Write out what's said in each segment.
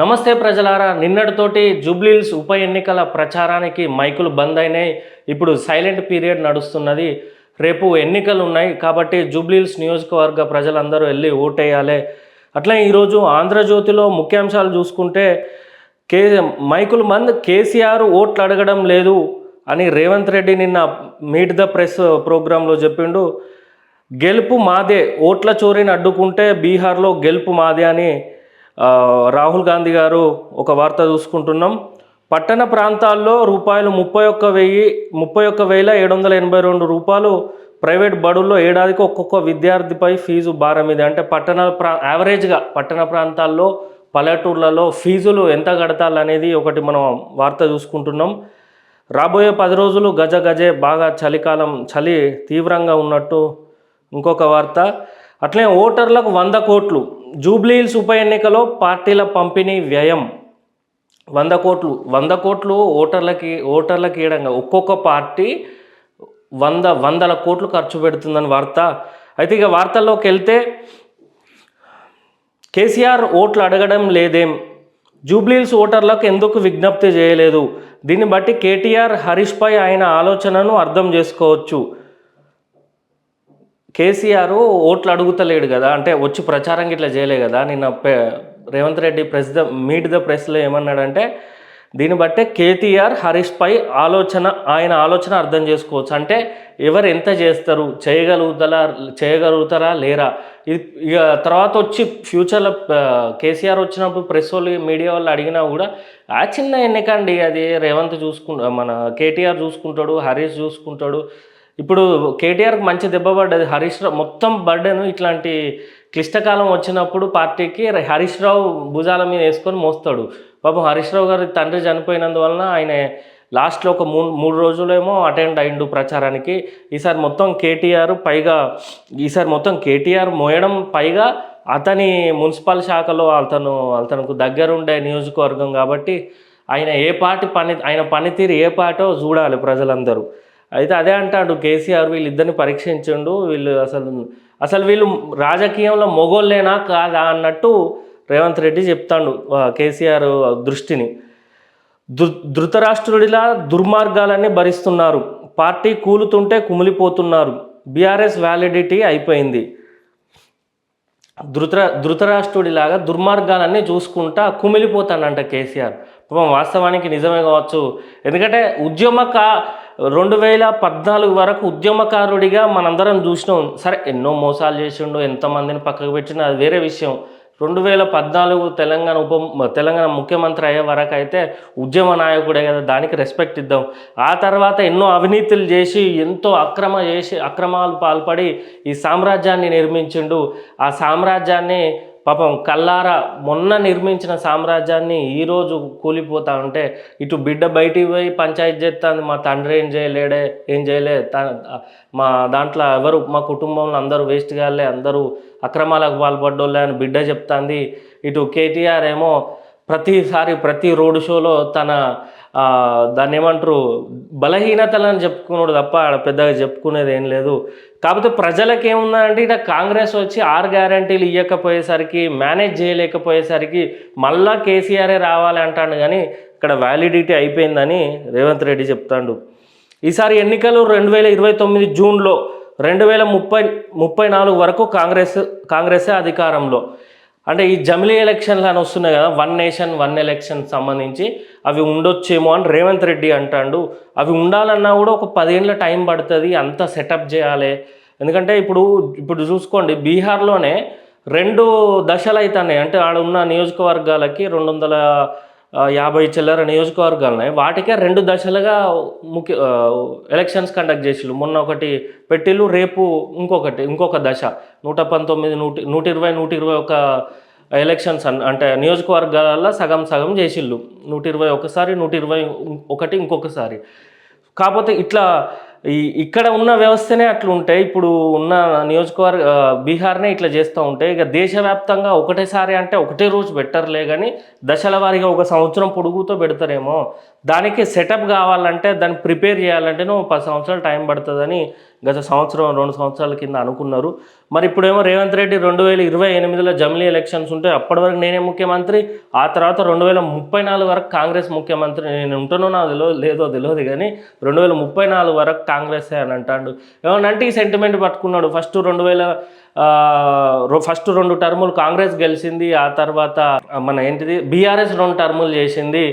నమస్తే ప్రజలారా. నిన్నటితోటి జూబ్లీల్స్ ఉప ఎన్నికల ప్రచారానికి మైకులు బంద్ అయినాయి. ఇప్పుడు సైలెంట్ పీరియడ్ నడుస్తున్నది. రేపు ఎన్నికలు ఉన్నాయి కాబట్టి జూబ్లీల్స్ నియోజకవర్గ ప్రజలందరూ వెళ్ళి ఓటేయాలి. అట్లా ఈరోజు ఆంధ్రజ్యోతిలో ముఖ్యాంశాలు చూసుకుంటే కే మైకులు మంద్ కేసీఆర్ ఓట్లు అడగడం లేదు అని రేవంత్ రెడ్డి నిన్న మీట్ ద ప్రెస్ ప్రోగ్రాంలో చెప్పిండు. గెలుపు మాదే ఓట్ల చోరీని అడ్డుకుంటే బీహార్లో గెలుపు మాదే అని రాహుల్ గాంధీ గారు ఒక వార్త చూసుకుంటున్నాం. పట్టణ ప్రాంతాల్లో రూపాయలు ముప్పై ఒక్క వెయ్యి ముప్పై ఒక్క వేల ఏడు వందల ఎనభై రెండు రూపాయలు ప్రైవేట్ బడుల్లో ఏడాదికి ఒక్కొక్క విద్యార్థిపై ఫీజు భారం ఇది. అంటే పట్టణ ప్రా యావరేజ్గా పట్టణ ప్రాంతాల్లో పల్లెటూర్లలో ఫీజులు ఎంత కడతాలనేది ఒకటి మనం వార్త చూసుకుంటున్నాం. రాబోయే పది రోజులు గజ గజే బాగా చలికాలం చలి తీవ్రంగా ఉన్నట్టు ఇంకొక వార్త. అట్లే ఓటర్లకు వంద కోట్లు జూబ్లీహిల్స్ ఉప ఎన్నికలో పార్టీల పంపిణీ వ్యయం వంద కోట్లు. వంద కోట్లు ఓటర్లకి ఓటర్లకి ఇవ్వడంగా ఒక్కొక్క పార్టీ వంద వందల కోట్లు ఖర్చు పెడుతుందని వార్త. అయితే ఇక వార్తల్లోకి వెళ్తే కేసీఆర్ ఓట్లు అడగడం లేదేం? జూబ్లీహిల్స్ ఓటర్లకు ఎందుకు విజ్ఞప్తి చేయలేదు? దీన్ని బట్టి కేటీఆర్ హరీష్పై ఆయన ఆలోచనను అర్థం చేసుకోవచ్చు. కేసీఆర్ ఓట్లు అడుగుతలేడు కదా అంటే వచ్చి ప్రచారం ఇట్లా చేయలే కదా నిన్న Revanth Reddy press the meet the ప్రెస్లో ఏమన్నాడంటే దీన్ని బట్టే కేటీఆర్ హరీష్ పై ఆలోచన ఆయన ఆలోచన అర్థం చేసుకోవచ్చు. అంటే ఎవరు ఎంత చేస్తారు చేయగలుగుతారా చేయగలుగుతారా లేరా? ఇది ఇక తర్వాత వచ్చి ఫ్యూచర్లో కేసీఆర్ వచ్చినప్పుడు ప్రెస్ వాళ్ళు మీడియా వాళ్ళు అడిగినా కూడా ఆ చిన్న ఎన్నికండి అది రేవంత్ చూసుకుంటా మన కేటీఆర్ చూసుకుంటాడు హరీష్ చూసుకుంటాడు ఇప్పుడు కేటీఆర్కి మంచి దెబ్బ పడ్డది హరీష్ రావు. మొత్తం బర్డెను ఇట్లాంటి క్లిష్టకాలం వచ్చినప్పుడు పార్టీకి హరీష్ రావు భుజాల మీద వేసుకొని మోస్తాడు. పాపం హరీష్ రావు గారి తండ్రి చనిపోయినందువలన ఆయన లాస్ట్లో ఒక మూడు మూడు రోజులేమో అటెండ్ అయిండు ప్రచారానికి. ఈసారి మొత్తం కేటీఆర్ పైగా ఈసారి మొత్తం కేటీఆర్ మోయడం పైగా అతని మున్సిపల్ శాఖలో అతను అతనికి దగ్గరుండే నియోజకవర్గం కాబట్టి ఆయన ఏ పార్టీ పని ఆయన పనితీరు ఏ పాటో చూడాలి ప్రజలందరూ. అయితే అదే అంటాడు కేసీఆర్ వీళ్ళిద్దరిని పరీక్షించిండు వీళ్ళు అసలు అసలు వీళ్ళు రాజకీయంలో మొగోళ్ళేనా కాదా అన్నట్టు రేవంత్ రెడ్డి చెప్తాడు కేసీఆర్ దృష్టిని. దృ ధృతరాష్ట్రుడిలా దుర్మార్గాలన్నీ భరిస్తున్నారు పార్టీ కూలుతుంటే కుమిలిపోతున్నారు బీఆర్ఎస్ వ్యాలిడిటీ అయిపోయింది. ధృత ధృతరాష్ట్రుడిలాగా దుర్మార్గాలన్నీ చూసుకుంటా కుమిలిపోతానంట కేసీఆర్ పాపం వాస్తవానికి నిజమే కావచ్చు. ఎందుకంటే ఉద్యమక రెండు వేల పద్నాలుగు వరకు ఉద్యమకారుడిగా మనందరం చూసినాం. సరే ఎన్నో మోసాలు చేసిండు ఎంతమందిని పక్కకు పెట్టిండు అది వేరే విషయం. రెండు వేల పద్నాలుగు తెలంగాణ ఉప తెలంగాణ ముఖ్యమంత్రి అయ్యే వరకు అయితే ఉద్యమ నాయకుడే కదా దానికి రెస్పెక్ట్ ఇద్దాం. ఆ తర్వాత ఎన్నో అవినీతులు చేసి ఎంతో అక్రమ చేసి అక్రమాలు పాల్పడి ఈ సామ్రాజ్యాన్ని నిర్మించిండు. ఆ సామ్రాజ్యాన్ని పాపం కల్లారా మొన్న నిర్మించిన సామ్రాజ్యాన్ని ఈరోజు కూలిపోతా ఉంటే ఇటు బిడ్డ బయటికి పోయి పంచాయతీ చేస్తుంది మా తండ్రి ఏం చేయలేడే ఏం చేయలే మా దాంట్లో ఎవరు మా కుటుంబంలో అందరూ వేస్ట్ కాలే అందరూ అక్రమాలకు పాల్పడ్డోళ్ళే అని బిడ్డ చెప్తాంది. ఇటు కేటీఆర్ ఏమో ప్రతిసారి ప్రతి రోడ్ షోలో తన దాన్ని ఏమంటారు? బలహీనతలను చెప్పుకున్నాడు తప్ప ఆడ పెద్దగా చెప్పుకునేది ఏం లేదు. కాకపోతే ప్రజలకు ఏముందంటే ఇక కాంగ్రెస్ వచ్చి ఆరు గ్యారంటీలు ఇవ్వకపోయేసరికి మేనేజ్ చేయలేకపోయేసరికి మళ్ళా కేసీఆరే రావాలి అంటాడు కానీ ఇక్కడ వ్యాలిడిటీ అయిపోయిందని రేవంత్ రెడ్డి చెప్తాడు. ఈసారి ఎన్నికలు రెండు వేల ఇరవై తొమ్మిది జూన్లో రెండు వేల ముప్పై ముప్పై నాలుగు వరకు కాంగ్రెస్ కాంగ్రెసే అధికారంలో. అంటే ఈ జమిలీ ఎలక్షన్లు అని వస్తున్నాయి కదా వన్ నేషన్ వన్ ఎలక్షన్ సంబంధించి అవి ఉండొచ్చేమో అని రేవంత్ రెడ్డి అంటాడు. అవి ఉండాలన్నా కూడా ఒక పదేళ్ళ టైం పడుతుంది అంత సెటప్ చేయాలి. ఎందుకంటే ఇప్పుడు ఇప్పుడు చూసుకోండి బీహార్లోనే రెండు దశలు అవుతున్నాయి అంటే ఆడ ఉన్న నియోజకవర్గాలకి రెండు వందల యాభై చిల్లర నియోజకవర్గాలు ఉన్నాయి వాటికే రెండు దశలుగా ముఖ్య ఎలక్షన్స్ కండక్ట్ చేసిళ్ళు. మొన్న ఒకటి పెట్టిళ్ళు రేపు ఇంకొకటి ఇంకొక దశ. నూట పంతొమ్మిది నూట నూట ఇరవై నూట ఇరవై ఒక ఎలక్షన్స్ అన్ అంటే నియోజకవర్గాలలో సగం సగం చేసిళ్ళు. నూట ఇరవై ఒకసారి నూట ఇరవై ఒకటి ఇంకొకసారి. కాకపోతే ఇట్లా ఈ ఇక్కడ ఉన్న వ్యవస్థనే అట్లా ఉంటాయి ఇప్పుడు ఉన్న నియోజకవర్గ బీహార్నే ఇట్లా చేస్తూ ఉంటాయి ఇక దేశవ్యాప్తంగా ఒకటేసారి అంటే ఒకటే రోజు పెట్టరులే కానీ దశల వారీగా ఒక సంవత్సరం పొడుగుతో పెడతారేమో. దానికి సెటప్ కావాలంటే దాన్ని ప్రిపేర్ చేయాలంటే నువ్వు పది సంవత్సరాలు టైం పడుతుందని గత సంవత్సరం రెండు సంవత్సరాల కింద అనుకున్నారు. మరి ఇప్పుడేమో రేవంత్ రెడ్డి రెండు వేల ఇరవై ఎనిమిదిలో జమిలీ ఎలక్షన్స్ ఉంటే అప్పటి వరకు నేనే ముఖ్యమంత్రి ఆ తర్వాత రెండు వేల ముప్పై నాలుగు వరకు కాంగ్రెస్ ముఖ్యమంత్రి నేను ఉంటానో నాకు తెలియదు లేదో తెలియదు కానీ రెండు వేల ముప్పై నాలుగు వరకు కాంగ్రెసే అని అంటాడు. ఏమనంటే ఈ సెంటిమెంట్ పట్టుకున్నాడు. ఫస్ట్ రెండు వేల ఫస్ట్ రెండు టర్ములు కాంగ్రెస్ గెలిచింది ఆ తర్వాత మన ఏంటిది బీఆర్ఎస్ రెండు టర్ములు చేసింది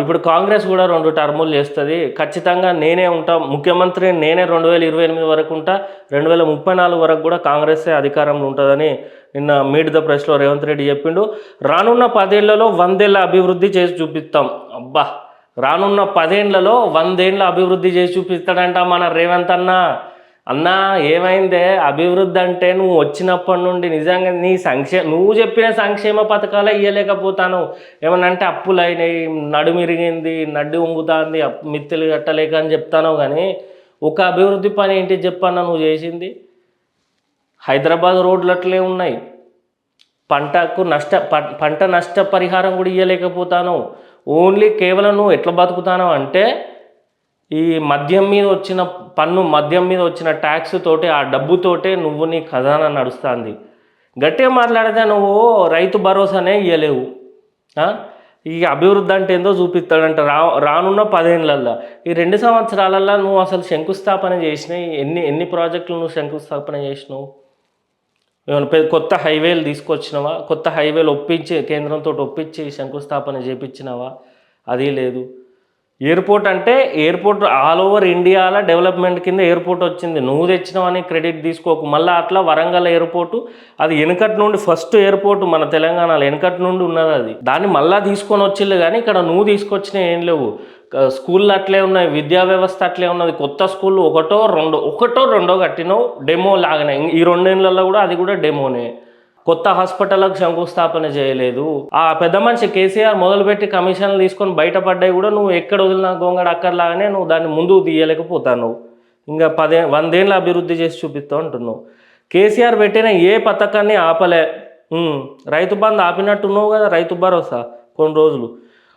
ఇప్పుడు కాంగ్రెస్ కూడా రెండు టర్ములు చేస్తుంది. ఖచ్చితంగా నేనే ఉంటా ముఖ్యమంత్రి నేనే రెండు వేల ఇరవై ఎనిమిది వరకు ఉంటా రెండు వేల ముప్పై నాలుగు వరకు కూడా కాంగ్రెసే అధికారంలో ఉంటుందని నిన్న మీట్ ద ప్రెస్లో రేవంత్ రెడ్డి చెప్పిండు. రానున్న పదేళ్ళలో వందేళ్ళ అభివృద్ధి చేసి చూపిస్తాం. అబ్బా! రానున్న పదేళ్ళలో వందేళ్ళ అభివృద్ధి చేసి చూపిస్తాడంట మన రేవంత్ అన్న. అన్నా ఏమైందే? అభివృద్ధి అంటే నువ్వు వచ్చినప్పటి నుండి నిజంగా నీ సంక్షేమ నువ్వు చెప్పిన సంక్షేమ పథకాలే ఇవ్వలేకపోతాను ఏమన్నా అంటే అప్పులు అయినాయి నడుమిరిగింది నడ్డు ఉంగుతుంది మిత్తులు కట్టలేక అని చెప్తాను కానీ ఒక అభివృద్ధి పని ఏంటి చెప్పన్నా నువ్వు చేసింది? హైదరాబాద్ రోడ్లు అట్లే ఉన్నాయి. పంటకు నష్ట ప- పంట నష్ట పరిహారం కూడా ఇవ్వలేకపోతాను ఓన్లీ కేవలం నువ్వు ఎట్లా బతుకుతాను అంటే ఈ మద్యం మీద వచ్చిన పన్ను మద్యం మీద వచ్చిన ట్యాక్స్ తోటి ఆ డబ్బుతోటే నువ్వు నీ ఖజానా నడుస్తుంది. గట్టిగా మాట్లాడితే నువ్వు రైతు భరోసానే ఇవ్వలేవు ఈ అభివృద్ధి అంటే ఏందో చూపిస్తాడంట. రా రానున్న పదేళ్ళల్లో ఈ రెండు సంవత్సరాలల్లో నువ్వు అసలు శంకుస్థాపన చేసినాయి ఎన్ని ఎన్ని ప్రాజెక్టులు నువ్వు శంకుస్థాపన చేసినావు? పెద్ద కొత్త హైవేలు తీసుకొచ్చినావా? కొత్త హైవేలు ఒప్పించి కేంద్రంతో ఒప్పించి శంకుస్థాపన చేపించినావా? అది లేదు. ఎయిర్పోర్ట్ అంటే ఎయిర్పోర్ట్ ఆల్ ఓవర్ ఇండియాలో డెవలప్మెంట్ కింద ఎయిర్పోర్ట్ వచ్చింది. నువ్వు తెచ్చినావని క్రెడిట్ తీసుకోకు. మళ్ళీ అట్లా వరంగల్ ఎయిర్పోర్టు అది వెనకటి నుండి ఫస్ట్ ఎయిర్పోర్ట్ మన తెలంగాణలో వెనకటి నుండి ఉన్నది అది. దాన్ని మళ్ళీ తీసుకొని వచ్చిల్లు కానీ ఇక్కడ నువ్వు తీసుకొచ్చిన ఏం లేవు. స్కూళ్ళు అట్లే ఉన్నాయి విద్యా వ్యవస్థ అట్లే ఉన్నది. కొత్త స్కూళ్ళు ఒకటో రెండో ఒకటో రెండో కట్టినావు డెమో లాగానే. ఈ రెండేళ్ళలో కూడా అది కూడా డెమోనే. కొత్త హాస్పిటల్లకు శంకుస్థాపన చేయలేదు. ఆ పెద్ద మనిషి కేసీఆర్ మొదలుపెట్టి కమిషన్లు తీసుకొని బయటపడ్డాయి కూడా నువ్వు ఎక్కడ వదిలిన గోంగడ అక్కర్లాగానే నువ్వు దాన్ని ముందుకు తీయలేకపోతావు ఇంకా పదే వందేళ్ళ అభివృద్ధి చేసి చూపిస్తావు అంటున్నావు. కేసీఆర్ పెట్టిన ఏ పథకాన్ని ఆపలే. రైతు బంధు ఆపినట్టున్నావు కదా రైతు భరోసా కొన్ని రోజులు.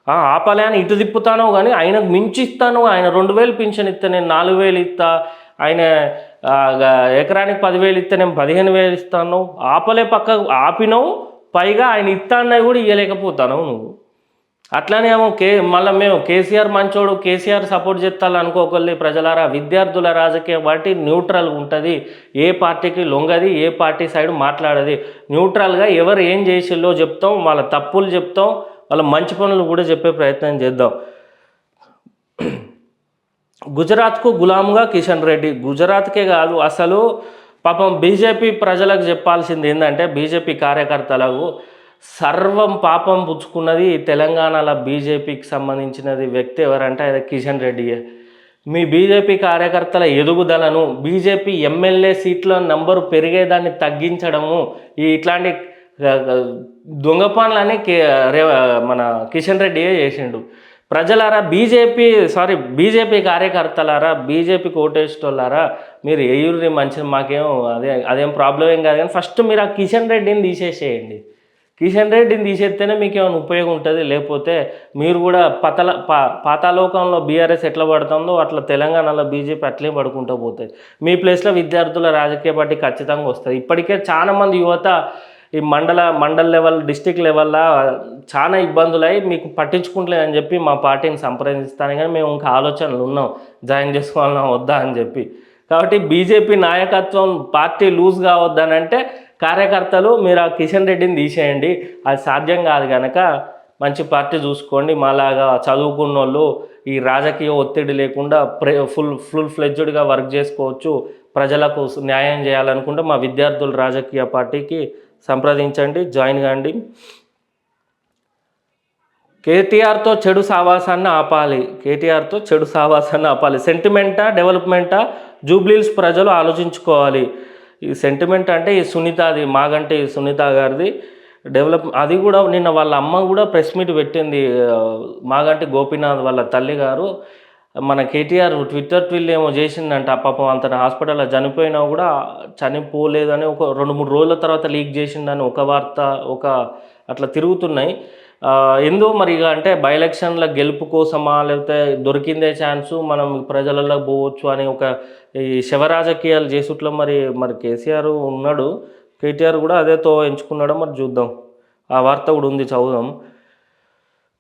ఆపలే అని ఇటు తిప్పుతాను కానీ ఆయనకు మించి ఇస్తాను ఆయన రెండు వేలు పింఛన్ ఇస్తా నేను నాలుగు వేలు ఇస్తా ఆయన ఎకరానికి పదివేలు ఇస్తే నేను పదిహేను వేలు ఇస్తాను. ఆపలే పక్క ఆపినావు పైగా ఆయన ఇస్తా అన్నవి కూడా ఇవ్వలేకపోతాను నువ్వు. అట్లానే ఏమో కే మళ్ళీ మేము కేసీఆర్ మంచోడు కేసీఆర్ సపోర్ట్ చేస్తాను ప్రజలారా విద్యార్థుల రాజకీయ పార్టీ న్యూట్రల్ ఉంటుంది. ఏ పార్టీకి లొంగది ఏ పార్టీ సైడ్ మాట్లాడది. న్యూట్రల్గా ఎవరు ఏం చేసిల్లో చెప్తాం వాళ్ళ తప్పులు చెప్తాం వాళ్ళ మంచి పనులు కూడా చెప్పే ప్రయత్నం చేద్దాం. గుజరాత్కు గులాంగా కిషన్ రెడ్డి. గుజరాత్కే కాదు అసలు పాపం బీజేపీ ప్రజలకు చెప్పాల్సింది ఏంటంటే బీజేపీ కార్యకర్తలకు సర్వం పాపం పుచ్చుకున్నది తెలంగాణలో బీజేపీకి సంబంధించినది వ్యక్తి ఎవరంటే అది కిషన్ రెడ్డియే. మీ బీజేపీ కార్యకర్తల ఎదుగుదలను బీజేపీ ఎమ్మెల్యే సీట్ల నంబరు పెరిగేదాన్ని తగ్గించడము ఈ ఇట్లాంటి దొంగ పనులని కే రే మన కిషన్ రెడ్డియే చేసిండు. ప్రజలారా బీజేపీ సారీ బీజేపీ కార్యకర్తలారా బీజేపీ కోటేస్తోళ్ళారా మీరు ఏయూరి మంచిది మాకేం అదే అదేం ప్రాబ్లం ఏం కాదు కానీ ఫస్ట్ మీరు ఆ కిషన్ రెడ్డిని తీసేసేయండి. కిషన్ రెడ్డిని తీసేస్తేనే మీకు ఏమైనా ఉపయోగం ఉంటుంది? లేకపోతే మీరు కూడా పతల పా పాతాలోకంలో బీఆర్ఎస్ ఎట్లా పడుతుందో అట్లా తెలంగాణలో బీజేపీ అట్లే పడుకుంటూ పోతుంది. మీ ప్లేస్లో విద్యార్థుల రాజకీయ పార్టీ ఖచ్చితంగా వస్తుంది. ఇప్పటికే చాలా మంది యువత ఈ మండల మండల్ లెవెల్ డిస్టిక్ లెవెల్లో చాలా ఇబ్బందులై మీకు పట్టించుకుంటలేదని చెప్పి మా పార్టీని సంప్రదిస్తాను కానీ మేము ఇంకా ఆలోచనలు ఉన్నాం. జాయిన్ చేసుకోవాలన్నా వద్దా అని చెప్పి. కాబట్టి బీజేపీ నాయకత్వం పార్టీ లూజ్ కావద్దనంటే కార్యకర్తలు మీరు ఆ కిషన్ రెడ్డిని తీసేయండి. అది సాధ్యం కాదు కనుక మంచి పార్టీ చూసుకోండి. మాలాగా చదువుకున్న వాళ్ళు ఈ రాజకీయ ఒత్తిడి లేకుండా ప్రే ఫుల్ ఫుల్ ఫ్లెడ్జ్డ్గా వర్క్ చేసుకోవచ్చు. ప్రజలకు న్యాయం చేయాలనుకుంటే మా విద్యార్థులు రాజకీయ పార్టీకి సంప్రదించండి జాయిన్ కాండి. కేటీఆర్తో చెడు సావాసాన్ని ఆపాలి. కేటీఆర్తో చెడు సావాసాన్ని ఆపాలి. సెంటిమెంటా డెవలప్మెంటా? జూబ్లీల్స్ ప్రజలు ఆలోచించుకోవాలి. ఈ సెంటిమెంట్ అంటే ఈ సునీత అది మాగంటి సునీత గారిది డెవలప్ అది కూడా నిన్న వాళ్ళ అమ్మ కూడా ప్రెస్ మీట్ పెట్టింది మాగంటి గోపీనాథ్ వాళ్ళ తల్లి గారు మన కేటీఆర్ ట్విట్టర్ ట్విల్ ఏమో చేసిందంట పాపం అంతని హాస్పిటల్లో చనిపోయినా కూడా చనిపోలేదని ఒక రెండు మూడు రోజుల తర్వాత లీక్ చేసిందని ఒక వార్త ఒక అట్లా తిరుగుతున్నాయి. ఆ, ఎందో మరి ఇక అంటే బై ఎలక్షన్ల గెలుపు కోసమా లేకపోతే దొరికిందే ఛాన్సు మనం ప్రజలలో పోవచ్చు అని ఒక ఈ శివరాజకీయాలు చేసుట్లో మరి మరి కేసీఆర్ ఉన్నాడు. కేటీఆర్ కూడా అదే తో మరి చూద్దాం. ఆ వార్త కూడా ఉంది చదువుదాం.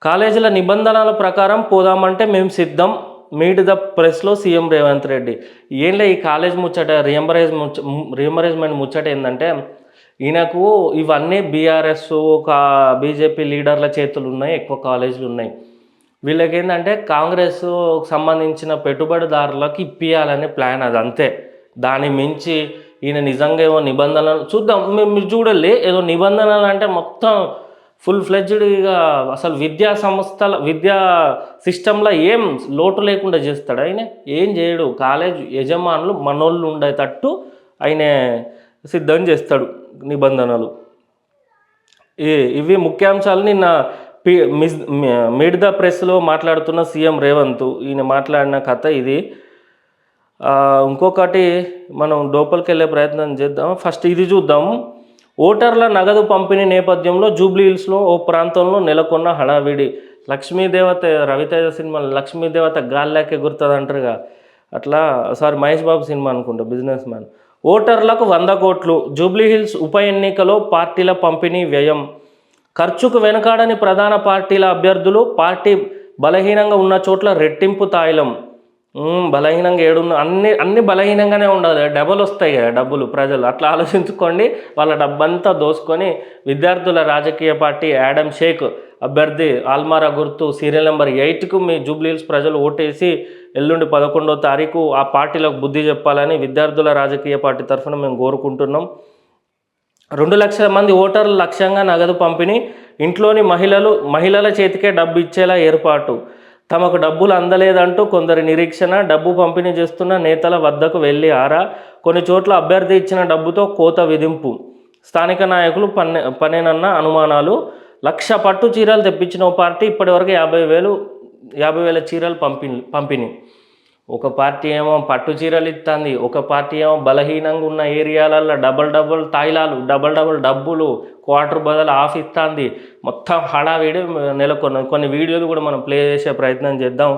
కాలేజీల నిబంధనల ప్రకారం పోదామంటే మేము సిద్ధం. మీట్ ద ప్రెస్లో సీఎం రేవంత్ రెడ్డి ఏంలే ఈ కాలేజ్ ముచ్చట రియంబరైజ్ ముచ్చ రియంబరైజ్మెంట్ ముచ్చట ఏంటంటే ఈయనకు ఇవన్నీ బీఆర్ఎస్ ఒక బీజేపీ లీడర్ల చేతులు ఉన్నాయి ఎక్కువ కాలేజీలు ఉన్నాయి. వీళ్ళకి ఏంటంటే కాంగ్రెస్ సంబంధించిన పెట్టుబడిదారులకు ఇప్పియాలనే ప్లాన్ అది అంతే. దాన్ని మించి ఈయన నిజంగా ఏమో నిబంధనలు చూద్దాం మేము చూడాలి ఏదో నిబంధనలు అంటే మొత్తం ఫుల్ ఫ్లెడ్జ్డ్గా అసలు విద్యా సంస్థల విద్యా సిస్టంలో ఏం లోటు లేకుండా చేస్తాడు. ఆయన ఏం చేయడు. కాలేజ్ యజమానులు మనోళ్ళు ఉండేటట్టు ఆయన సిద్ధం చేస్తాడు నిబంధనలు. ఇవి ముఖ్యాంశాలు నిన్న పి మిస్ మిడ్ ద ప్రెస్లో మాట్లాడుతున్న సీఎం రేవంత్. ఈయన మాట్లాడిన కథ ఇది. ఇంకొకటి మనం లోపలికి వెళ్ళే ప్రయత్నం చేద్దాం ఫస్ట్ ఇది చూద్దాం. ఓటర్ల నగదు పంపిణీ నేపథ్యంలో జూబ్లీహిల్స్లో ఓ ప్రాంతంలో నెలకొన్న హడావిడి. లక్ష్మీదేవత రవితేజ సినిమా లక్ష్మీదేవత గాల్లాకే గుర్తుంది అంటారుగా అట్లా సారీ మహేష్ బాబు సినిమా అనుకుంటా బిజినెస్ మ్యాన్. ఓటర్లకు వంద కోట్లు. జూబ్లీహిల్స్ ఉప ఎన్నికలో పార్టీల పంపిణీ వ్యయం. ఖర్చుకు వెనకాడని ప్రధాన పార్టీల అభ్యర్థులు పార్టీ బలహీనంగా ఉన్న చోట్ల రెట్టింపు తాయిలం. బలహీనంగా ఏడున్న అన్ని అన్ని బలహీనంగానే ఉండాలి. డబ్బులు వస్తాయి కదా డబ్బులు ప్రజలు. అట్లా ఆలోచించుకోండి. వాళ్ళ డబ్బంతా దోసుకొని విద్యార్థుల రాజకీయ పార్టీ యాడమ్ షేక్ అభ్యర్థి ఆల్మారా గుర్తు సీరియల్ నెంబర్ ఎయిట్కు మీ జూబ్లీహిల్స్ ప్రజలు ఓటేసి ఎల్లుండి పదకొండో తారీఖు ఆ పార్టీలకు బుద్ధి చెప్పాలని విద్యార్థుల రాజకీయ పార్టీ తరఫున మేము కోరుకుంటున్నాం. రెండు లక్షల మంది ఓటర్లు లక్ష్యంగా నగదు పంపిణీ ఇంట్లోని మహిళలు మహిళల చేతికే డబ్బు ఇచ్చేలా ఏర్పాటు. తమకు డబ్బులు అందలేదంటూ కొందరి నిరీక్షణ డబ్బు పంపిణీ చేస్తున్న నేతల వద్దకు వెళ్ళి ఆరా. కొన్ని చోట్ల అభ్యర్థి ఇచ్చిన డబ్బుతో కోత విధింపు. స్థానిక నాయకులు పన్నె పనేనన్న అనుమానాలు. లక్ష పట్టు చీరలు తెప్పించిన ఓ పార్టీ ఇప్పటివరకు యాభై వేలు యాభై వేల చీరలు పంపిణీ పంపిణీ ఒక పార్టీ ఏమో పట్టు చీరలు ఇస్తుంది ఒక పార్టీ ఏమో బలహీనంగా ఉన్న ఏరియాలలో డబల్ డబుల్ తాయిలాలు డబల్ డబుల్ డబ్బులు క్వార్టర్ బదులు ఆఫ్ ఇస్తుంది మొత్తం హడావిడి నెలకొన్న కొన్ని వీడియోలు కూడా మనం ప్లే చేసే ప్రయత్నం చేద్దాం.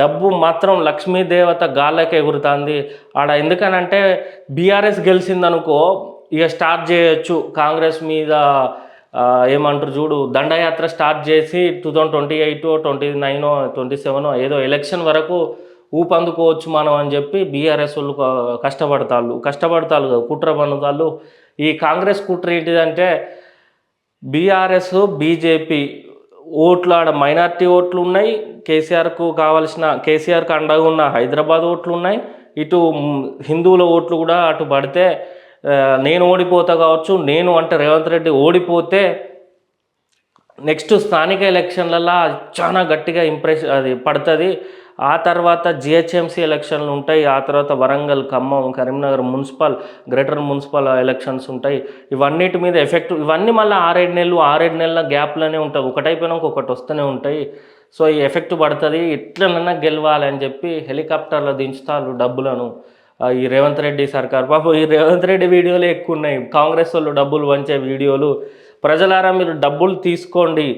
డబ్బు మాత్రం లక్ష్మీదేవత గాల్లకి ఎగురుతుంది. ఆడ ఎందుకనంటే బీఆర్ఎస్ గెలిచిందనుకో ఇక స్టార్ట్ చేయొచ్చు. కాంగ్రెస్ మీద ఏమంటారు చూడు దండయాత్ర స్టార్ట్ చేసి two thousand twenty eight twenty nine twenty seven ఏదో ఎలక్షన్ వరకు ఊపందుకోవచ్చు మనం అని చెప్పి బీఆర్ఎస్ వాళ్ళు కష్టపడతాళ్ళు. కష్టపడతాళ్ళు కదా, కుట్ర పన్నుతాళ్ళు. ఈ కాంగ్రెస్ కుట్ర ఏంటిదంటే బీఆర్ఎస్ బీజేపీ ఓట్లు ఆడ మైనార్టీ ఓట్లు ఉన్నాయి. కేసీఆర్కు కావాల్సిన కేసీఆర్కు అండగా ఉన్న హైదరాబాద్ ఓట్లు ఉన్నాయి. ఇటు హిందువుల ఓట్లు కూడా అటు పడితే నేను ఓడిపోతా కావచ్చు నేను అంటే రేవంత్ రెడ్డి ఓడిపోతే నెక్స్ట్ స్థానిక ఎలక్షన్లలో చాలా గట్టిగా ఇంప్రెస్ అది పడుతుంది. ఆ తర్వాత జిహెచ్ఎంసీ ఎలక్షన్లు ఉంటాయి. ఆ తర్వాత Warangal Khammam Karimnagar municipal greater municipal elections ఉంటాయి. ఇవన్నిటి మీద ఎఫెక్ట్ ఇవన్నీ మళ్ళీ ఆరేడు నెలలు ఆరేడు నెలల గ్యాప్లోనే ఉంటుంది ఒకటైపోయినాక ఒకటి వస్తూనే ఉంటాయి. సో ఈ ఎఫెక్ట్ పడుతుంది. ఎట్లనన్నా గెలవాలి అని చెప్పి హెలికాప్టర్లో దించుతారు డబ్బులను. ఈ రేవంత్ రెడ్డి సర్కార్. పాపం ఈ రేవంత్ రెడ్డి వీడియోలు ఎక్కువ ఉన్నాయి కాంగ్రెస్ వాళ్ళు డబ్బులు వంచే వీడియోలు. ప్రజలారా మీరు డబ్బులు తీసుకోండి.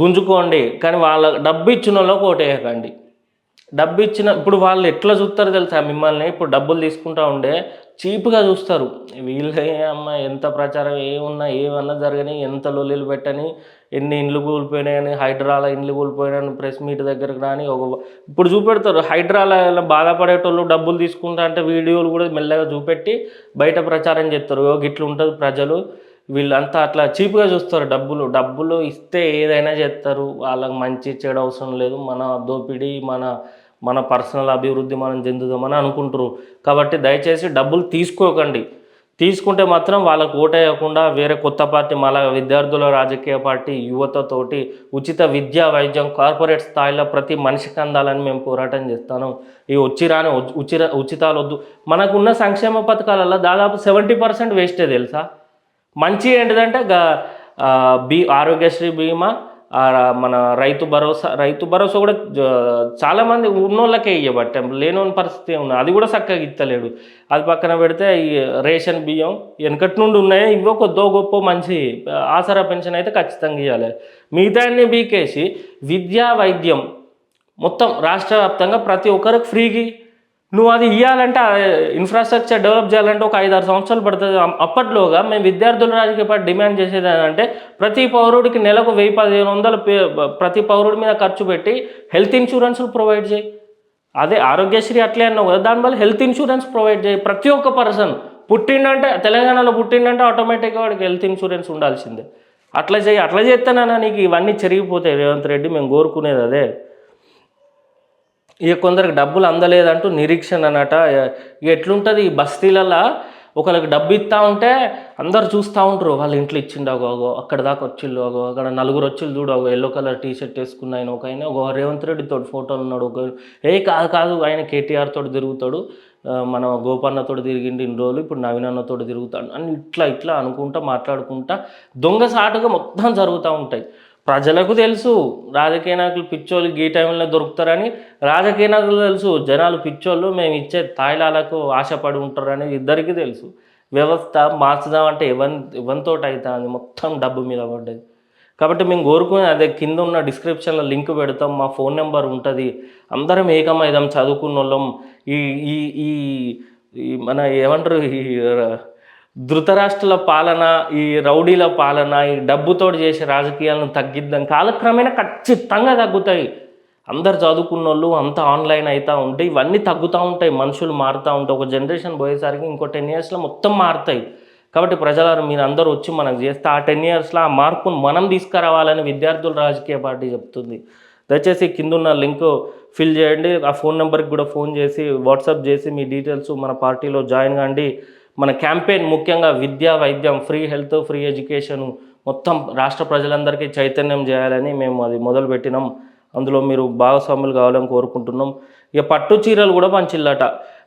గుంజుకోండి. కానీ వాళ్ళ డబ్బు ఇచ్చిన వాళ్ళకి ఓటేయకండి డబ్బు ఇచ్చిన ఇప్పుడు వాళ్ళు ఎట్లా చూస్తారు తెలుసా మిమ్మల్ని? ఇప్పుడు డబ్బులు తీసుకుంటా ఉండే చీప్గా చూస్తారు. వీళ్ళే అమ్మ ఎంత ప్రచారం ఏమున్నా ఏమన్నా జరగని ఎంత లొల్లిలు పెట్టని ఎన్ని ఇండ్లు కూలిపోయినాయని హైడ్రాల ఇండ్లు కూలిపోయినాయని ప్రెస్ మీట్ దగ్గరకు రాని ఒక ఇప్పుడు చూపెడతారు. హైడ్రాల బాధపడేటోళ్ళు డబ్బులు తీసుకుంటా అంటే వీడియోలు కూడా మెల్లగా చూపెట్టి బయట ప్రచారం చేస్తారు. గిట్లు ఉంటుంది ప్రజలు. వీళ్ళంతా అట్లా చీప్గా చూస్తారు డబ్బులు. డబ్బులు ఇస్తే ఏదైనా చేస్తారు. వాళ్ళకి మంచి చెడు అవసరం లేదు. మన దోపిడీ మన మన పర్సనల్ అభివృద్ధి మనం చెందుదామని అనుకుంటారు కాబట్టి దయచేసి డబ్బులు తీసుకోకండి. తీసుకుంటే మాత్రం వాళ్ళకు ఓటేయకుండా వేరే కొత్త పార్టీ మళ్ళా విద్యార్థుల రాజకీయ పార్టీ యువతతోటి ఉచిత విద్యా వైద్యం కార్పొరేట్ స్థాయిలో ప్రతి మనిషికి అందాలని మేము పోరాటం చేస్తాను. ఈ వచ్చి ఉచిర ఉచిత ఉచితాలు వద్దు. మనకున్న సంక్షేమ పథకాలలో దాదాపు సెవెంటీ పర్సెంట్ వేస్టే తెలుసా? మంచి ఏంటిదంటే బీ ఆరోగ్యశ్రీ బీమా మన రైతు భరోసా రైతు భరోసా కూడా చాలామంది ఉన్నోళ్ళకే ఇవ్వబట్టే లేనోని పరిస్థితి ఉన్నది అది కూడా చక్కగా ఇస్తలేడు. అది పక్కన పెడితే ఈ రేషన్ బియ్యం వెనకటి నుండి ఉన్నాయి ఇవో కొద్దో గొప్ప మంచి ఆసరా పెన్షన్ అయితే ఖచ్చితంగా ఇవ్వాలి మిగతా అన్ని బీకేసి విద్యా వైద్యం మొత్తం రాష్ట్ర వ్యాప్తంగా ప్రతి ఒక్కరికి ఫ్రీకి నువ్వు అది ఇవ్వాలంటే ఇన్ఫ్రాస్ట్రక్చర్ డెవలప్ చేయాలంటే ఒక ఐదారు సంవత్సరాలు పడుతుంది. అప్పట్లోగా మేము విద్యార్థుల రాజకీయ పార్టీ డిమాండ్ చేసేది ఏంటంటే ప్రతి పౌరుడికి నెలకు వెయ్యి పదిహేను వందలు ప్రతి పౌరుడి మీద ఖర్చు పెట్టి హెల్త్ ఇన్సూరెన్స్ ప్రొవైడ్ చేయి. అదే ఆరోగ్యశ్రీ అట్లే అన్నావు కదా దానివల్ల హెల్త్ ఇన్సూరెన్స్ ప్రొవైడ్ చేయి. ప్రతి ఒక్క పర్సన్ పుట్టిండంటే తెలంగాణలో పుట్టిండంటే ఆటోమేటిక్గా వాడికి హెల్త్ ఇన్సూరెన్స్ ఉండాల్సిందే. అట్లా చేయి అట్లా చేస్తేనన్నా నీకు ఇవన్నీ చెరిగిపోతాయి రేవంత్ రెడ్డి. మేము కోరుకునేది అదే. ఇక కొందరికి డబ్బులు అందలేదంటూ నిరీక్షణ అనట ఇక ఎట్లుంటుంది ఈ బస్తీలలో ఒకరికి డబ్బు ఇస్తా ఉంటే అందరు చూస్తూ ఉంటారు. వాళ్ళ ఇంట్లో ఇచ్చిండు అగో అగో అక్కడ దాకా వచ్చిళ్ళు అగో అక్కడ నలుగురు వచ్చిళ్ళు చూడు అగో ఎల్లో కలర్ టీ షర్ట్ వేసుకున్న ఆయన ఒక ఆయన ఒక రేవంత్ రెడ్డి తోడు ఫోటోలు ఉన్నాడు. ఒక ఏ కాదు కాదు ఆయన కేటీఆర్ తోటి తిరుగుతాడు. మన గోపన్నతో తిరిగిండి ఇన్ని రోజులు ఇప్పుడు నవీనన్నతో తిరుగుతాడు. అని ఇట్లా ఇట్లా అనుకుంటా మాట్లాడుకుంటా దొంగ సాటుగా మొత్తం జరుగుతూ ఉంటాయి. ప్రజలకు తెలుసు రాజకీయ నాయకులు పిచ్చోళ్ళు ఈ టైంలో దొరుకుతారని రాజకీయ నాయకులు తెలుసు జనాలు పిచ్చోళ్ళు మేము ఇచ్చే తాయిలాలకు ఆశపడి ఉంటారని ఇద్దరికీ తెలుసు. వ్యవస్థ మార్చుదామంటే ఎవరి ఎవరితోటి అవుతుంది మొత్తం డబ్బు మీద పడ్డది. కాబట్టి మేము కోరుకునే అదే కింద ఉన్న డిస్క్రిప్షన్లో లింక్ పెడతాం మా ఫోన్ నెంబర్ ఉంటుంది. అందరం ఏకమైదాం చదువుకున్న వాళ్ళం ఈ ఈ ఈ ఈ మన ఏమంటారు ఈ ధృతరాష్ట్రుల పాలన ఈ రౌడీల పాలన ఈ డబ్బుతో చేసే రాజకీయాలను తగ్గిద్దాం కాలక్రమేణా ఖచ్చితంగా తగ్గుతాయి. అందరు చదువుకున్న వాళ్ళు అంతా ఆన్లైన్ అవుతూ ఉంటే ఇవన్నీ తగ్గుతూ ఉంటాయి మనుషులు మారుతూ ఉంటాయి. ఒక జనరేషన్ పోయేసరికి ఇంకో టెన్ ఇయర్స్లో మొత్తం మారుతాయి. కాబట్టి ప్రజలారు మీరు అందరూ వచ్చి మనకు చేస్తే ఆ టెన్ ఇయర్స్లో ఆ మార్పును మనం తీసుకురావాలని విద్యార్థుల రాజకీయ పార్టీ చెప్తుంది. దయచేసి కింద ఉన్న లింక్ ఫిల్ చేయండి. ఆ ఫోన్ నెంబర్కి కూడా ఫోన్ చేసి వాట్సాప్ చేసి మీ డీటెయిల్స్ మన పార్టీలో జాయిన్ కాండి. మన క్యాంపెయిన్ ముఖ్యంగా విద్య వైద్యం ఫ్రీ హెల్త్ ఫ్రీ ఎడ్యుకేషన్ మొత్తం రాష్ట్ర ప్రజలందరికీ చైతన్యం చేయాలని మేము అది మొదలుపెట్టినాం. అందులో మీరు భాగస్వాములు కావాలని కోరుకుంటున్నాం. ఇక పట్టు చీరలు కూడా పంచిల్లట.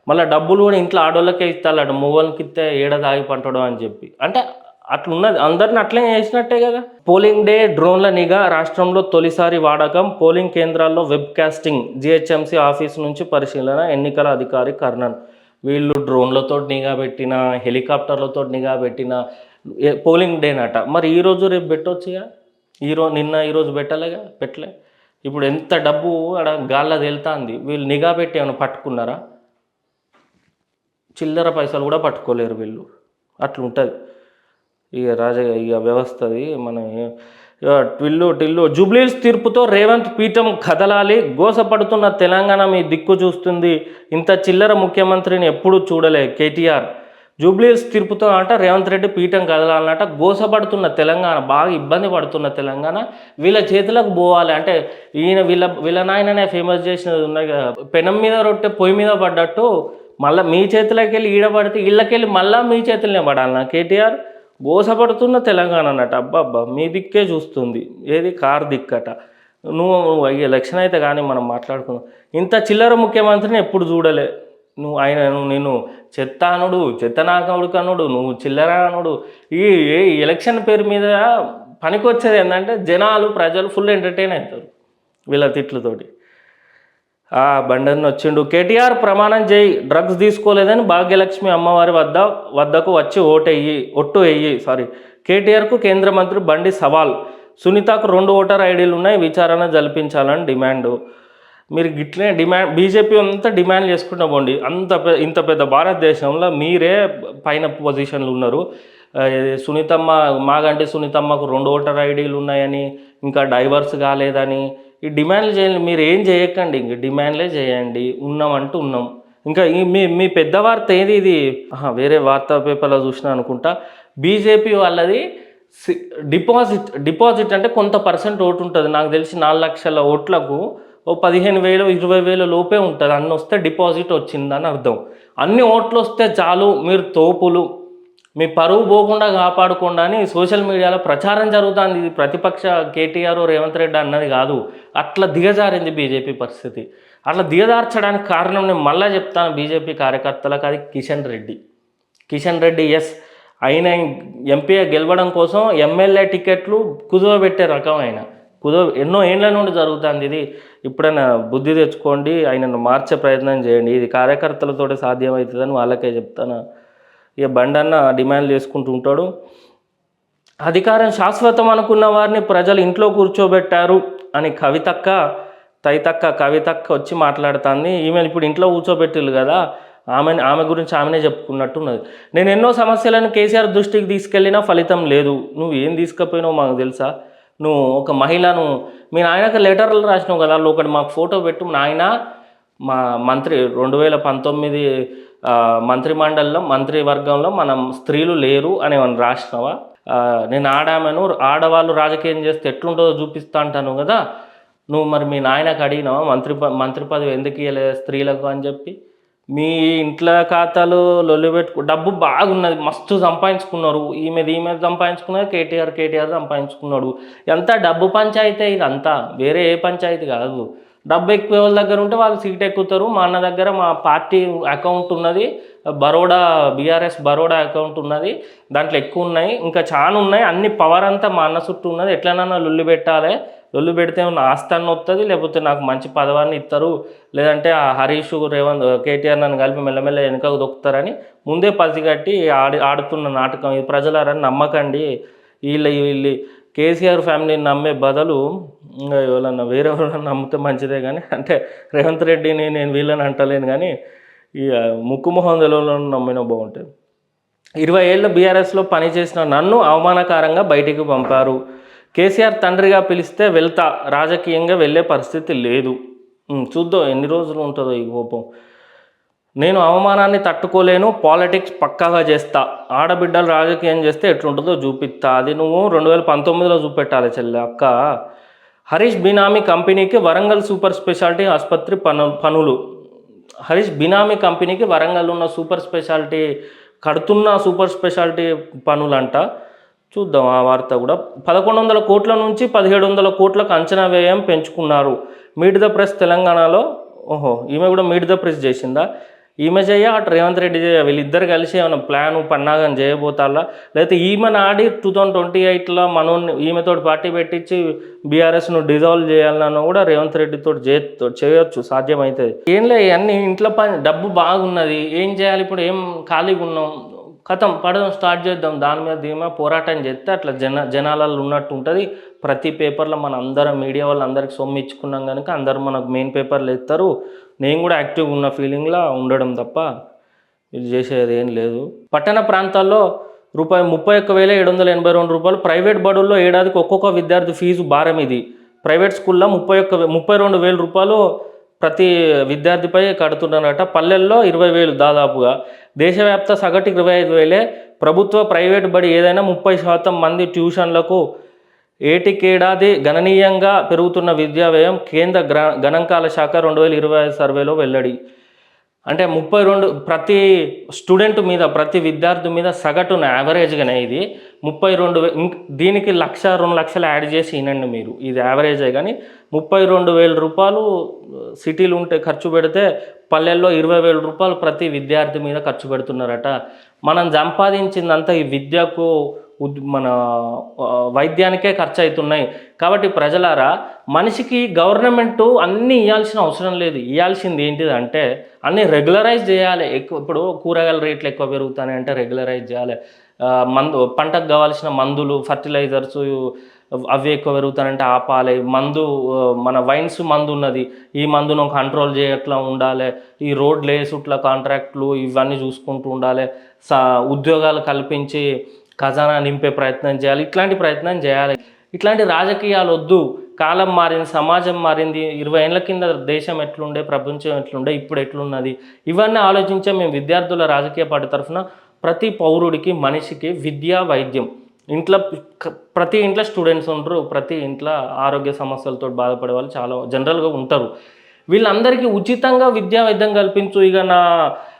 మళ్ళీ డబ్బులు కూడా ఇంట్లో ఆడోళ్ళకే ఇస్తాలట. మూవలకి ఇస్తే ఏడాది దాగి పంటడం అని చెప్పి. అంటే అట్లున్నది. అందరిని అట్లే చేసినట్టే కదా. పోలింగ్ డే డ్రోన్ల నిఘా రాష్ట్రంలో తొలిసారి వాడకం. పోలింగ్ కేంద్రాల్లో వెబ్ కాస్టింగ్ జిహెచ్ఎంసీ ఆఫీస్ నుంచి పరిశీలన ఎన్నికల అధికారి కర్ణన్. వీళ్ళు డ్రోన్లతో నిఘా పెట్టిన హెలికాప్టర్లతో నిఘా పెట్టిన పోలింగ్ డేనట మరి ఈరోజు రేపు పెట్టొచ్చుగా? ఈరోజు నిన్న ఈరోజు పెట్టలేగా? పెట్టలే. ఇప్పుడు ఎంత డబ్బు అక్కడ గాల్లో తేలుతుంది. వీళ్ళు నిఘా పెట్టి ఏమైనా పట్టుకున్నారా? చిల్లర పైసలు కూడా పట్టుకోలేరు వీళ్ళు. అట్లుంటుంది. ఇక రాజ ఇక వ్యవస్థది మన టిల్లు టిల్లు. జూబ్లీస్ తీర్పుతో రేవంత్ పీఠం కదలాలి గోసపడుతున్న తెలంగాణ మీ దిక్కు చూస్తుంది. ఇంత చిల్లర ముఖ్యమంత్రిని ఎప్పుడూ చూడలే కేటీఆర్. జూబ్లీస్ తీర్పుతో అంట రేవంత్ రెడ్డి పీఠం కదలాలన్నట. గోసపడుతున్న తెలంగాణ బాగా ఇబ్బంది పడుతున్న తెలంగాణ. వీళ్ళ చేతులకు పోవాలి. అంటే ఈయన వీళ్ళ వీళ్ళ నాయననే ఫేమస్ చేసినది ఉన్నాయి కదా. పెనం మీద రొట్టె పొయ్యి మీద పడ్డట్టు మళ్ళీ మీ చేతిలోకి వెళ్ళి ఈడబడితే వీళ్ళకెళ్ళి ఇళ్ళకెళ్ళి మళ్ళీ మీ చేతులనే పడాలన్నా కేటీఆర్? గోసపడుతున్న తెలంగాణ అన్నట అబ్బా మీ దిక్కే చూస్తుంది. ఏది? కార్ దిక్కట. నువ్వు నువ్వు ఎలక్షన్ అయితే కానీ మనం మాట్లాడుకుందాం. ఇంత చిల్లర ముఖ్యమంత్రిని ఎప్పుడు చూడలే? నువ్వు ఆయన నువ్వు నేను చెత్త అనుడు చెత్త కనుడు నువ్వు చిల్లర అనుడు ఈ ఏ ఎలక్షన్ పేరు మీద పనికొచ్చేది ఏంటంటే జనాలు ప్రజలు ఫుల్ ఎంటర్టైన్ అవుతారు వీళ్ళ తిట్లతోటి. బండని వచ్చిండు. కేటీఆర్ ప్రమాణం చేయి డ్రగ్స్ తీసుకోలేదని భాగ్యలక్ష్మి అమ్మవారి వద్ద వద్దకు వచ్చి ఓటెయ్యి ఒట్టు వెయ్యి సారీ కేటీఆర్కు కేంద్ర మంత్రి బండి సవాల్. సునీతకు రెండు ఓటర్ ఐడీలు ఉన్నాయి విచారణ జల్పించాలని డిమాండ్. మీరు గిట్లనే డిమాండ్ బీజేపీ అంతా డిమాండ్ చేసుకుంటా పోండి. అంత ఇంత పెద్ద భారతదేశంలో మీరే పైన పొజిషన్లు ఉన్నారు. సునీతమ్మ మాగంటే సునీతమ్మకు రెండు ఓటర్ ఐడీలు ఉన్నాయని ఇంకా డైవర్స్ కాలేదని ఈ డిమాండ్లు చేయండి మీరు ఏం చేయకండి ఇంక డిమాండ్లే చేయండి ఉన్నామంటూ ఉన్నాం. ఇంకా మీ మీ పెద్ద వార్త ఏది ఇది? వేరే వార్తా పేపర్లో చూసిన అనుకుంటా. బీజేపీ వాళ్ళది సి- డిపాజిట్ డిపాజిట్ అంటే కొంత పర్సెంట్ ఓటు ఉంటుంది. నాకు తెలిసి నాలుగు లక్షల ఓట్లకు ఓ పదిహేను వేలు ఇరవై వేల లోపే ఉంటుంది. అన్ని వస్తే డిపాజిట్ వచ్చిందని అర్థం. అన్ని ఓట్లు వస్తే చాలు మీరు తోపులు. మీ పరువు పోకుండా కాపాడుకోండి అని సోషల్ మీడియాలో ప్రచారం జరుగుతుంది. ఇది ప్రతిపక్ష కేటీఆర్ రేవంత్ రెడ్డి అన్నది కాదు. అట్లా దిగజారింది బీజేపీ పరిస్థితి. అట్లా దిగజార్చడానికి కారణం నేను మళ్ళీ చెప్తాను బీజేపీ కార్యకర్తలకు అది కిషన్ రెడ్డి. కిషన్ రెడ్డి ఎస్. ఆయన ఎంపీ గెలవడం కోసం ఎమ్మెల్యే టికెట్లు కుదువబెట్టే రకం ఆయన. కుదో ఎన్నో ఏండ్ల నుండి జరుగుతుంది ఇది. ఇప్పుడైనా బుద్ధి తెచ్చుకోండి ఆయనను మార్చే ప్రయత్నం చేయండి. ఇది కార్యకర్తలతో సాధ్యమవుతుందని వాళ్ళకే చెప్తాను. ఇక బండన్న డిమాండ్ చేసుకుంటూ ఉంటాడు. అధికారం శాశ్వతం అనుకున్న వారిని ప్రజలు ఇంట్లో కూర్చోబెట్టారు అని కవితక్క తైతక్క కవితక్క వచ్చి మాట్లాడుతుంది. ఈమె ఇప్పుడు ఇంట్లో కూర్చోబెట్టిల్లు కదా. ఆమె ఆమె గురించి ఆమెనే చెప్పుకున్నట్టు ఉన్నది నేను ఎన్నో సమస్యలను కేసీఆర్ దృష్టికి తీసుకెళ్ళినా ఫలితం లేదు. నువ్వు ఏం తీసుకుపోయినావు మాకు తెలుసా? నువ్వు ఒక మహిళను మీ నాయనకు లెటర్లు రాసినావు కదా. వాళ్ళు ఒకటి మాకు ఫోటో పెట్టు నాయన. మా మంత్రి రెండు వేల పంతొమ్మిది మంత్రిమండలిలో మంత్రివర్గంలో మనం స్త్రీలు లేరు అని ఏమన్నా రాసినావా? నేను ఆడామెను ఆడవాళ్ళు రాజకీయం చేస్తే ఎట్లుంటుందో చూపిస్తా అంటాను కదా. నువ్వు మరి మీ నాయనకు అడిగినావా? మంత్రి మంత్రి పదవి ఎందుకు ఇవ్వలేదు స్త్రీలకు అని చెప్పి? మీ ఇంట్లో ఖాతాలు లొల్లి పెట్టుకు డబ్బు బాగున్నది మస్తు సంపాదించుకున్నారు. ఈమెది ఈమె సంపాదించుకున్నది కేటీఆర్ కేటీఆర్ సంపాదించుకున్నాడు. ఎంత డబ్బు పంచాయతీ ఇదంతా వేరే ఏ పంచాయతీ కాదు. డబ్బు ఎక్కువ వాళ్ళ దగ్గర ఉంటే వాళ్ళు సీట్ ఎక్కుతారు. మా అన్న దగ్గర మా పార్టీ అకౌంట్ ఉన్నది. బరోడా బీఆర్ఎస్ బరోడా అకౌంట్ ఉన్నది. దాంట్లో ఎక్కువ ఉన్నాయి. ఇంకా చాలా ఉన్నాయి. అన్ని పవర్ అంతా మా అన్న చుట్టూ ఉన్నది. ఎట్లనన్నా లొల్లు పెట్టాలి. లొల్లు పెడితే ఉన్న ఆస్థాన్ని వస్తుంది లేకపోతే నాకు మంచి పదవాన్ని ఇస్తారు లేదంటే ఆ హరీష్ రేవంత్ కేటీఆర్ నన్ను కలిపి మెల్లమెల్ల వెనుకకు దొక్కుతారని ముందే పసిగట్టి ఆడి ఆడుతున్న నాటకం. ఇది ప్రజలారని నమ్మకండి. వీళ్ళ వీళ్ళు కేసీఆర్ ఫ్యామిలీని నమ్మే బదులు ఇంకా ఎవరన్నా వేరే ఎవరన్నా నమ్మితే మంచిదే కానీ అంటే రేవంత్ రెడ్డిని నేను వీళ్ళని అంటలేను కానీ ఈ ముక్కుమొహం మొహం నమ్మిన బాగుంటుంది. ఇరవై ఏళ్ళ బీఆర్ఎస్లో పనిచేసిన నన్ను అవమానకరంగా బయటికి పంపారు. కేసీఆర్ తండ్రిగా పిలిస్తే వెళ్తా రాజకీయంగా వెళ్ళే పరిస్థితి లేదు. చూద్దాం ఎన్ని రోజులు ఉంటుందో ఈ కోపం. నేను అవమానాన్ని తట్టుకోలేను పాలిటిక్స్ పక్కాగా చేస్తా. ఆడబిడ్డలు రాజకీయం చేస్తే ఎట్లుంటుందో చూపిస్తా అది నువ్వు రెండు వేల పంతొమ్మిదిలో చూపెట్టాలి చెల్లె అక్క. హరీష్ బినామీ కంపెనీకి వరంగల్ సూపర్ స్పెషాలిటీ ఆసుపత్రి పను పనులు. హరీష్ బినామీ కంపెనీకి వరంగల్ ఉన్న సూపర్ స్పెషాలిటీ కడుతున్న సూపర్ స్పెషాలిటీ పనులంట. చూద్దాం ఆ వార్త కూడా. పదకొండు వందల కోట్ల నుంచి పదిహేడు వందల కోట్లకు అంచనా వ్యయం పెంచుకున్నారు. మీట్ ద ప్రెస్ తెలంగాణలో ఓహో ఈమె కూడా మీట్ ద ప్రెస్ చేసిందా? ఈమె చేయ అటు రేవంత్ రెడ్డి చేయ వీళ్ళిద్దరు కలిసి ఏమైనా ప్లాన్ పన్నాగం చేయబోతారా లేకపోతే ఈమె ఆడి టూ థౌజండ్ ట్వంటీ ఎయిట్లో మనోని ఈమెతో పార్టీ పెట్టించి బీఆర్ఎస్ను డిజాల్వ్ చేయాలన్నా కూడా రేవంత్ రెడ్డితో చే చేయొచ్చు సాధ్యమవుతుంది ఏం లే అన్ని ఇంట్లో పని డబ్బు బాగున్నది ఏం చేయాలి ఇప్పుడు ఏం ఖాళీగా ఉన్నాం కథం పడదాం స్టార్ట్ చేద్దాం. దాని మీద దీని మీద పోరాటం చేస్తే అట్లా జన జనాలలో ఉన్నట్టు ఉంటుంది. ప్రతి పేపర్లో మన అందరం మీడియా వాళ్ళు అందరికి సొమ్ము ఇచ్చుకున్నాం కనుక అందరూ మనకు మెయిన్ పేపర్లు ఎత్తారు. నేను కూడా యాక్టివ్గా ఉన్న ఫీలింగ్లా ఉండడం తప్ప వీళ్ళు చేసేది ఏం లేదు. పట్టణ ప్రాంతాల్లో రూపాయి ముప్పై ఒక్క వేల ఏడు వందల ఎనభై రెండు రూపాయలు. ప్రైవేట్ బడుల్లో ఏడాదికి ఒక్కొక్క విద్యార్థి ఫీజు భారం ఇది. ప్రైవేట్ స్కూల్లో ముప్పై ఒక్క ముప్పై రెండు వేల రూపాయలు ప్రతి విద్యార్థిపై కడుతున్నారట పల్లెల్లో ఇరవై వేలు దాదాపుగా. దేశవ్యాప్త సగటు ఇరవై ఐదు వేలే. ప్రభుత్వ ప్రైవేట్ బడి ఏదైనా ముప్పై శాతం మంది ట్యూషన్లకు ఏటికేడాది గణనీయంగా పెరుగుతున్న విద్యా వ్యయం కేంద్ర గ్ర గణాంకాల శాఖ రెండు వేల ఇరవై ఐదు సర్వేలో వెల్లడి. అంటే ముప్పై రెండు ప్రతి స్టూడెంట్ మీద ప్రతి విద్యార్థి మీద సగటున యావరేజ్గానే ఇది. ముప్పై రెండు దీనికి లక్ష రెండు లక్షలు యాడ్ చేసి వినండి మీరు. ఇది యావరేజే కానీ ముప్పై రెండు వేల రూపాయలు సిటీలు ఉంటే ఖర్చు పెడితే పల్లెల్లో ఇరవై వేల రూపాయలు ప్రతి విద్యార్థి మీద ఖర్చు పెడుతున్నారట. మనం సంపాదించిందంతా ఈ విద్యకు మన వైద్యానికే ఖర్చు అవుతున్నాయి కాబట్టి ప్రజలారా మనిషికి గవర్నమెంట్ అన్నీ ఇవ్వాల్సిన అవసరం లేదు. ఇవ్వాల్సింది ఏంటిది అంటే అన్నీ రెగ్యులరైజ్ చేయాలి. ఎక్కువ ఇప్పుడు కూరగాయల రేట్లు ఎక్కువ పెరుగుతాయి అంటే రెగ్యులరైజ్ చేయాలి. మందు పంటకు కావాల్సిన మందులు ఫర్టిలైజర్స్ అవి ఎక్కువ పెరుగుతానంటే ఆపాలి. మందు మన వైన్స్ మందు ఉన్నది. ఈ మందును కంట్రోల్ చేయట్లా ఉండాలి. ఈ రోడ్లు లేసుట్ల కాంట్రాక్ట్లు ఇవన్నీ చూసుకుంటూ ఉండాలి. సా ఉద్యోగాలు కల్పించి ఖజానా నింపే ప్రయత్నం చేయాలి ఇట్లాంటి ప్రయత్నం చేయాలి. ఇట్లాంటి రాజకీయాలు వద్దు. కాలం మారింది సమాజం మారింది. ఇరవై ఏళ్ళ కింద దేశం ఎట్లుండే ప్రపంచం ఎట్లుండే ఇప్పుడు ఎట్లున్నది? ఇవన్నీ ఆలోచించే మేము విద్యార్థుల రాజకీయ పార్టీ తరఫున ప్రతి పౌరుడికి మనిషికి విద్య వైద్యం. ఇంట్లో ప్రతి ఇంట్లో స్టూడెంట్స్ ఉంటారు ప్రతి ఇంట్లో ఆరోగ్య సమస్యలతో బాధపడే వాళ్ళు చాలా జనరల్గా ఉంటారు. వీళ్ళందరికీ ఉచితంగా విద్యా వైద్యం కల్పించు. ఇక నా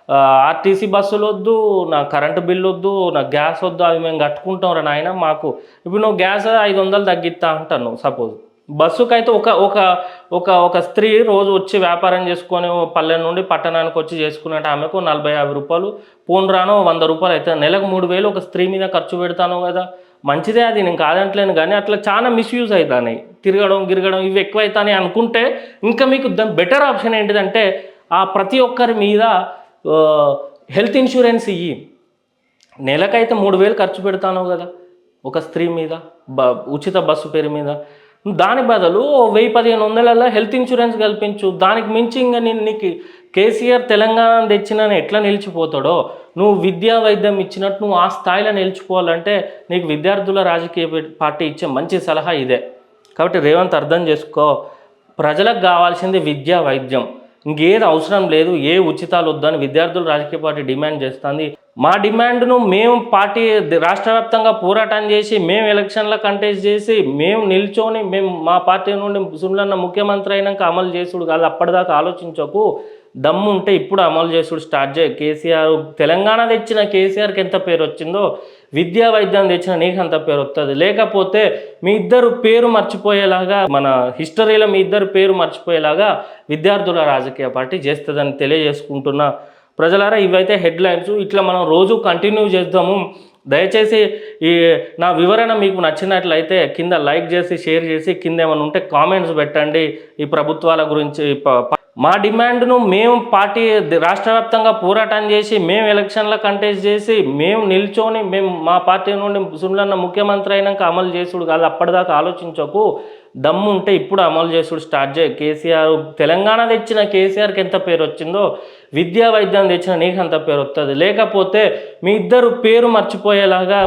ఆర్టీసీ బస్సులు వద్దు నా కరెంటు బిల్లు వద్దు నా గ్యాస్ వద్దు అవి మేము కట్టుకుంటాం రా నాయన మాకు ఇప్పుడు నువ్వు గ్యాస్ ఐదు వందలు తగ్గిస్తా అంటాను సపోజ్. బస్సుకైతే ఒక ఒక ఒక ఒక స్త్రీ రోజు వచ్చి వ్యాపారం చేసుకొని పల్లె నుండి పట్టణానికి వచ్చి చేసుకున్నట్టు ఆమెకు నలభై యాభై రూపాయలు పోను రాను వంద రూపాయలు అవుతుంది నెలకు మూడు వేలు ఒక స్త్రీ మీద ఖర్చు పెడతాను కదా. మంచిదే అది నేను కాదంటలేను కానీ అట్లా చాలా మిస్యూజ్ అవుతాయి తిరగడం గిరగడం ఇవి ఎక్కువ అవుతాయి అనుకుంటే ఇంకా మీకు బెటర్ ఆప్షన్ ఏంటిదంటే ఆ ప్రతి ఒక్కరి మీద హెల్త్ ఇన్సూరెన్స్ ఇయ్యి. నెలకైతే మూడు వేలు ఖర్చు పెడతాను కదా ఒక స్త్రీ మీద బ ఉచిత బస్సు పేరు మీద. దాని బదులు వెయ్యి పదిహేను వందలలో హెల్త్ ఇన్సూరెన్స్ కల్పించు. దానికి మించి ఇంకా నేను నీకు కేసీఆర్ తెలంగాణ తెచ్చిన ఎట్లా నిలిచిపోతాడో నువ్వు విద్యా వైద్యం ఇచ్చినట్టు నువ్వు ఆ స్థాయిలో నిలిచిపోవాలంటే నీకు విద్యార్థుల రాజకీయ పార్టీ ఇచ్చే మంచి సలహా ఇదే. కాబట్టి రేవంత్ అర్థం చేసుకో ప్రజలకు కావాల్సింది విద్యా వైద్యం. ఇంకేది అవసరం లేదు ఏ ఉచితాలు వద్దని విద్యార్థులు రాజకీయ పార్టీ డిమాండ్ చేస్తుంది. మా డిమాండ్ను మేము పార్టీ రాష్ట్ర వ్యాప్తంగా పోరాటం చేసి మేము ఎలక్షన్ల కంటెస్ట్ చేసి మేము నిల్చొని మేము మా పార్టీ నుండి సుమ్లన్న ముఖ్యమంత్రి అయినాక అమలు చేసుడు కాదు. అప్పటిదాకా ఆలోచించకు. దమ్ము ఉంటే ఇప్పుడు అమలు చేసుడు స్టార్ట్ చేయ. కేసీఆర్ తెలంగాణ తెచ్చిన కేసీఆర్కి ఎంత పేరు వచ్చిందో విద్యా వైద్యం తెచ్చిన నీకు అంత పేరు వస్తుంది లేకపోతే మీ ఇద్దరు పేరు మర్చిపోయేలాగా మన హిస్టరీలో మీ ఇద్దరు పేరు మర్చిపోయేలాగా విద్యార్థుల రాజకీయ పార్టీ చేస్తుందని తెలియజేసుకుంటున్నా ప్రజలారా ఇవైతే హెడ్లైన్స్. ఇట్లా మనం రోజు కంటిన్యూ చేద్దాము. దయచేసి ఈ నా వివరణ మీకు నచ్చినట్లయితే కింద లైక్ చేసి షేర్ చేసి కింద ఏమైనా ఉంటే కామెంట్స్ పెట్టండి. ఈ ప్రభుత్వాల గురించి మా డిమాండ్ను మేము పార్టీ రాష్ట్ర వ్యాప్తంగా పోరాటం చేసి మేము ఎలక్షన్ల కంటెస్ట్ చేసి మేము నిల్చొని మేము మా పార్టీ నుండి సుమ్లన్న ముఖ్యమంత్రి అయినాక అమలు చేసుడు కాదు. అప్పటిదాకా ఆలోచించకు. దమ్ము ఉంటే ఇప్పుడు అమలు చేసుడు స్టార్ట్ చేయ. కేసీఆర్ తెలంగాణ తెచ్చిన కేసీఆర్కి ఎంత పేరు వచ్చిందో విద్యా వైద్యం తెచ్చిన నీకు అంత పేరు వస్తుంది లేకపోతే మీ ఇద్దరు పేరు మర్చిపోయేలాగా